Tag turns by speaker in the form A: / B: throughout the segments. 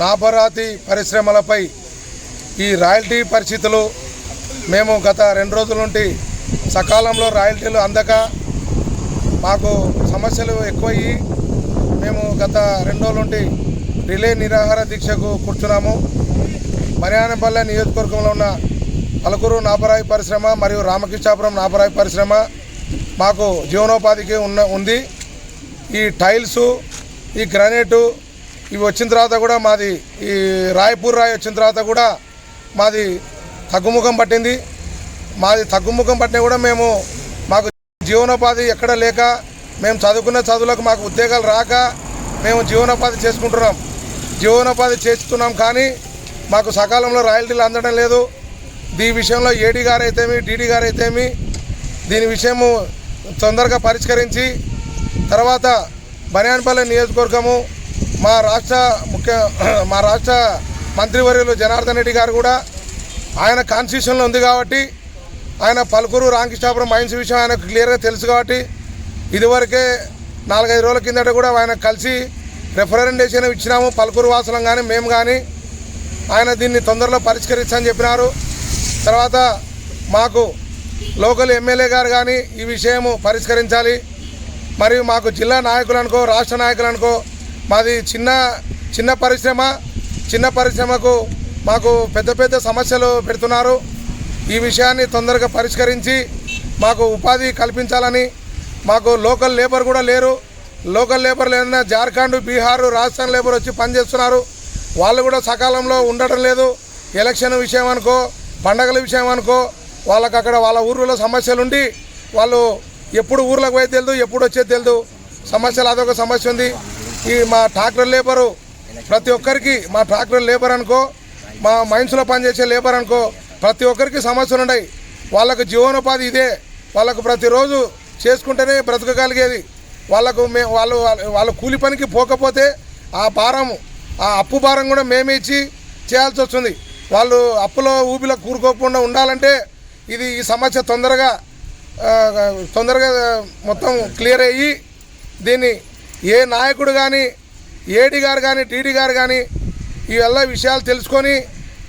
A: నాపరాతి పరిశ్రమలపై ఈ రాయల్టీ పరిస్థితులు మేము గత రెండు రోజుల నుండి సకాలంలో రాయల్టీలు అందక మాకు సమస్యలు ఎక్కువయ్యి మేము గత రెండు రోజుల నుండి రిలే నిరాహార దీక్షకు కూర్చున్నాము. మర్యానపల్లె నియోజకవర్గంలో ఉన్న పలుకురు నాపరాయి పరిశ్రమ మరియు రామకృష్ణాపురం నాపరాయి పరిశ్రమ మాకు జీవనోపాధికి ఉన్న ఉంది. ఈ టైల్సు ఈ గ్రానైటు ఇవి వచ్చిన తర్వాత కూడా మాది ఈ రాయపూర్ రాయి వచ్చిన తర్వాత కూడా మాది తగ్గుముఖం పట్టింది. మాది తగ్గుముఖం పట్టినా కూడా మేము మాకు జీవనోపాధి ఎక్కడ లేక మేము చదువుకున్న చదువులకు మాకు ఉద్యోగాలు రాక మేము జీవనోపాధి చేసుకుంటున్నాం. జీవనోపాధి చేస్తున్నాం కానీ మాకు సకాలంలో రాయల్టీలు అందడం లేదు. దీని విషయంలో ఏడీ గారు అయితేమి డీడీ గారు అయితేమి దీని విషయము తొందరగా పరిష్కరించి తర్వాత బనియాన్పల్లి నియోజకవర్గము మా రాష్ట్ర ముఖ్య మా రాష్ట్ర మంత్రివర్యులు జనార్దన్ రెడ్డి గారు కూడా ఆయన కాన్స్టిట్యూషన్లో ఉంది కాబట్టి ఆయన పలుకురు రామకృష్ణాపురం మైన్స్ విషయం ఆయనకు క్లియర్గా తెలుసు కాబట్టి ఇదివరకే నాలుగైదు రోజుల కిందట కూడా ఆయన కలిసి రెఫరెండేషన్ ఇచ్చినాము పలుకురు వాసులం కానీ మేము కానీ ఆయన దీన్ని తొందరలో పరిష్కరించని చెప్పినారు. తర్వాత మాకు లోకల్ ఎమ్మెల్యే గారు కానీ ఈ విషయము పరిష్కరించాలి. మరియు మాకు జిల్లా నాయకులు అనుకో రాష్ట్ర నాయకులు అనుకో మాది చిన్న చిన్న పరిశ్రమ చిన్న పరిశ్రమకు మాకు పెద్ద పెద్ద సమస్యలు పెడుతున్నారు. ఈ విషయాన్ని తొందరగా పరిష్కరించి మాకు ఉపాధి కల్పించాలని మాకు లోకల్ లేబర్ కూడా లేరు. లోకల్ లేబర్ లేదన్నా జార్ఖండ్ బీహారు రాజస్థాన్ లేబర్ వచ్చి పనిచేస్తున్నారు. వాళ్ళు కూడా సకాలంలో ఉండటం లేదు. ఎలక్షన్ విషయం అనుకో పండగల విషయం అనుకో వాళ్ళకి అక్కడ వాళ్ళ ఊర్లో సమస్యలు ఉండి వాళ్ళు ఎప్పుడు ఊర్లకు పోయి తెలియదు ఎప్పుడు వచ్చేది తెలియదు సమస్యలు అదొక సమస్య ఉంది. ఈ మా ట్రాక్టర్ లేబరు ప్రతి ఒక్కరికి మా ట్రాక్టర్ లేబర్ అనుకో మా మైన్స్లో పనిచేసే లేబర్ అనుకో ప్రతి ఒక్కరికి సమస్యలు ఉన్నాయి. వాళ్ళకు జీవనోపాధి ఇదే. వాళ్ళకు ప్రతిరోజు చేసుకుంటేనే బ్రతకగలిగేది. వాళ్ళకు మే వాళ్ళు వాళ్ళ కూలి పనికి పోకపోతే ఆ భారం ఆ అప్పు భారం కూడా మేమే ఇచ్చి చేయాల్సి వస్తుంది. వాళ్ళు అప్పులో ఊబిలో కూరుకోకుండా ఉండాలంటే ఇది ఈ సమస్య తొందరగా తొందరగా మొత్తం క్లియర్ అయ్యి దీన్ని ఏ నాయకుడు కానీ ఏడి గారు కానీ టీడీ గారు కానీ ఇవల్ల విషయాలు తెలుసుకొని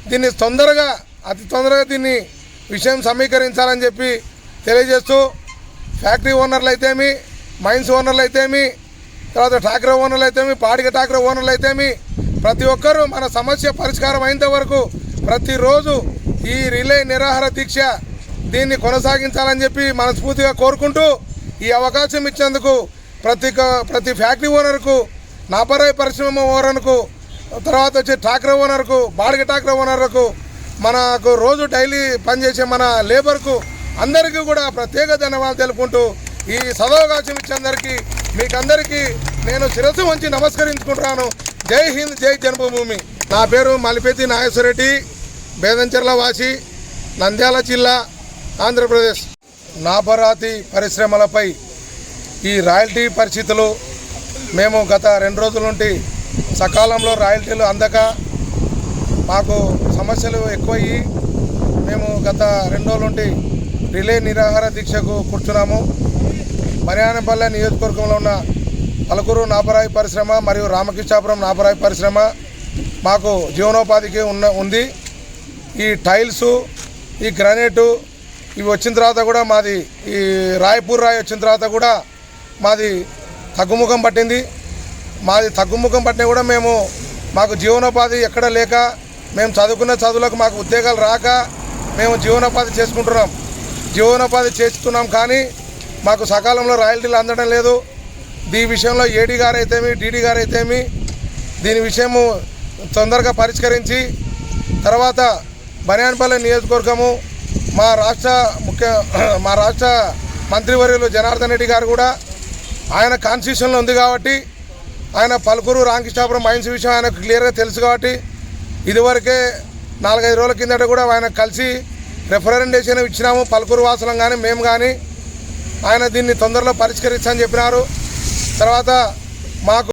A: దీన్ని తొందరగా అతి తొందరగా దీన్ని విషయం సమీకరించాలని చెప్పి తెలియజేస్తూ ఫ్యాక్టరీ ఓనర్లు అయితేమి మైన్స్ ఓనర్లు అయితేమి తర్వాత ఠాక్రే ఓనర్లు అయితేమి పాడిక ఠాక్రే ఓనర్లు అయితేమి ప్రతి ఒక్కరూ మన సమస్య పరిష్కారం అయినంత వరకు ప్రతిరోజు ఈ రిలే నిరాహార దీక్ష దీన్ని కొనసాగించాలని చెప్పి మనస్ఫూర్తిగా కోరుకుంటూ ఈ అవకాశం ఇచ్చేందుకు ప్రతి ప్రతి ఫ్యాక్టరీ ఓనర్కు నాపరాయి పరిశ్రమ ఓనర్కు తర్వాత వచ్చి ట్రాక్టర్ ఓనర్కు బాడిగ ట్రాక్టర్ ఓనర్లకు మనకు రోజు డైలీ పనిచేసే మన లేబర్కు అందరికీ కూడా ప్రత్యేక ధన్యవాదాలు తెలుపుకుంటూ ఈ సదవకాశం ఇచ్చేందరికీ మీకందరికీ నేను శిరస్సు వంచి నమస్కరించుకుంటున్నాను. జై హింద్ జై జన్మభూమి. నా పేరు మలిపేతి నాగేశ్వరరెడ్డి బేదంచెర్ల వాసి నంద్యాల జిల్లా ఆంధ్రప్రదేశ్. నాపరాతి పరిశ్రమలపై ఈ రాయల్టీ పరిస్థితులు మేము గత రెండు రోజుల నుండి సకాలంలో రాయల్టీలు అందక మాకు సమస్యలు ఎక్కువయ్యి మేము గత రెండు రోజుల నుండి రిలే నిరాహార దీక్షకు కూర్చున్నాము. మర్యానపల్లె నియోజకవర్గంలో ఉన్న పలుకురు నాపరాయి పరిశ్రమ మరియు రామకృష్ణాపురం నాపరాయి పరిశ్రమ మాకు జీవనోపాధికి ఉన్న ఉంది. ఈ టైల్సు ఈ గ్రానైటు ఇవి వచ్చిన తర్వాత కూడా మాది ఈ రాయపూర్ రాయి వచ్చిన తర్వాత కూడా మాది తగ్గుముఖం పట్టింది. మాది తగ్గుముఖం పట్టినా కూడా మేము మాకు జీవనోపాధి ఎక్కడ లేక మేము చదువుకున్న చదువులకు మాకు ఉద్యోగాలు రాక మేము జీవనోపాధి చేసుకుంటున్నాం. జీవనోపాధి చేస్తున్నాం కానీ మాకు సకాలంలో రాయల్టీలు అందడం లేదు. దీని విషయంలో ఏడీ గారు అయితేమి డీడీ గారు అయితేమి దీని విషయము తొందరగా పరిష్కరించి తర్వాత బనియాన్పల్లి నియోజకవర్గము మా రాష్ట్ర ముఖ్య మా రాష్ట్ర మంత్రివర్యులు జనార్దన్ రెడ్డి గారు కూడా ఆయన కాన్స్టిట్యూషన్లో ఉంది కాబట్టి ఆయన పలుకురు రామకృష్ణాపురం మైన్స్ విషయం ఆయనకు క్లియర్గా తెలుసు కాబట్టి ఇదివరకే నాలుగైదు రోజుల కిందట కూడా ఆయన కలిసి రెఫరెండేషన్ ఇచ్చినాము. పలుకురు వాసులం కానీ మేము కానీ ఆయన దీన్ని తొందరలో పరిష్కరించని చెప్పినారు. తర్వాత మాకు